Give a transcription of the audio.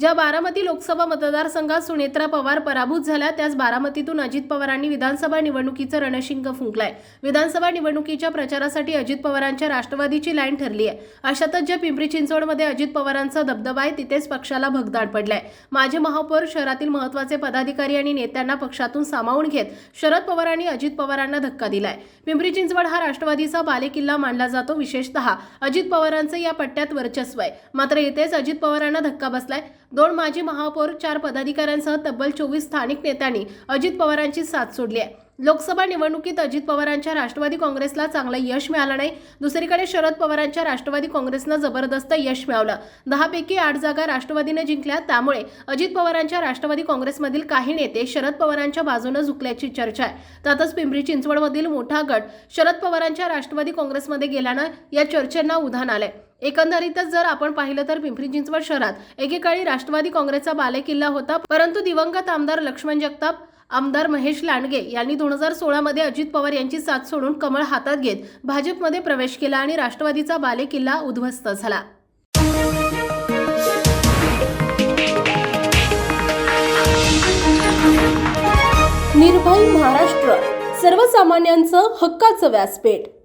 ज्या बारामती लोकसभा मतदारसंघात सुनेत्रा पवार पराभूत झाल्या त्याच बारामतीतून अजित पवारांनी विधानसभा निवडणुकीचं रणशिंग फुंकलाय. विधानसभा निवडणुकीच्या प्रचारासाठी अजित पवारांच्या राष्ट्रवादीची लाईन ठरली आहे अशातच ज्या पिंपरी चिंचवडमध्ये अजित पवारांचा दबदबा आहे तिथेच पक्षाला भगदाड पडलाय. माजी महापौर शहरातील महत्त्वाचे पदाधिकारी आणि नेत्यांना पक्षातून सामावून घेत शरद पवारांनी अजित पवारांना धक्का दिलाय. पिंपरी चिंचवड हा राष्ट्रवादीचा बालेकिल्ला मानला जातो विशेषतः अजित पवारांचं या पट्ट्यात वर्चस्व आहे. मात्र इथेच अजित पवारांना धक्का बसलाय. दोन माजी महापौर चार पदाधिकाऱ्यांसह तब्बल चोवीस स्थानिक नेत्यांनी अजित पवारांची साथ सोडली आहे. लोकसभा निवडणुकीत अजित पवारांच्या राष्ट्रवादी काँग्रेसला चांगलं यश मिळालं नाही. दुसरीकडे शरद पवारांच्या राष्ट्रवादी काँग्रेसनं जबरदस्त यश मिळवलं. दहापैकी आठ जागा राष्ट्रवादीने जिंकल्या. त्यामुळे अजित पवारांच्या राष्ट्रवादी काँग्रेसमधील काही नेते शरद पवारांच्या बाजूनं झुकल्याची चर्चा आहे. त्यातच पिंपरी चिंचवडमधील मोठा गट शरद पवारांच्या राष्ट्रवादी काँग्रेसमध्ये गेल्यानं या चर्चेंना उधाण आलंय. एकंदरीतच जर आपण पाहिलं तर पिंपरी चिंचवड शहरात एकेकाळी राष्ट्रवादी काँग्रेसचा बालेकिल्ला होता. परंतु दिवंगत आमदार लक्ष्मण जगताप आमदार महेश लांडगे यांनी दोन हजार सोळामध्ये अजित पवार यांची साथ सोडून कमळ हातात घेत भाजपमध्ये प्रवेश केला आणि राष्ट्रवादीचा बालेकिल्ला उद्ध्वस्त झाला. निर्भय महाराष्ट्र सर्वसामान्यांचं हक्काचं व्यासपीठ.